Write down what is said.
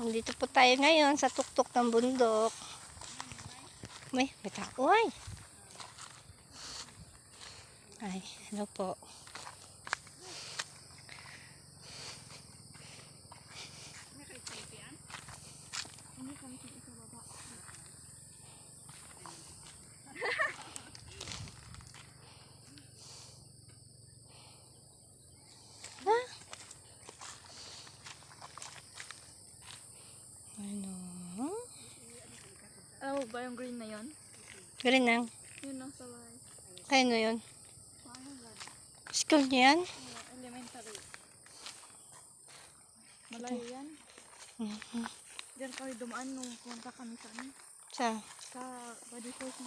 Nandito po tayo ngayon sa tuktok ng bundok. May, may tao ay. Ay, ano po. Ba yung green na yon? Green lang. Yun ang sa bahay. Kaya yun? Paano ba? School niya yan? Elementary. Malayo yan. Mhm. Diyan kami dumaan nung punta kami sa ano, Sa, sa body force.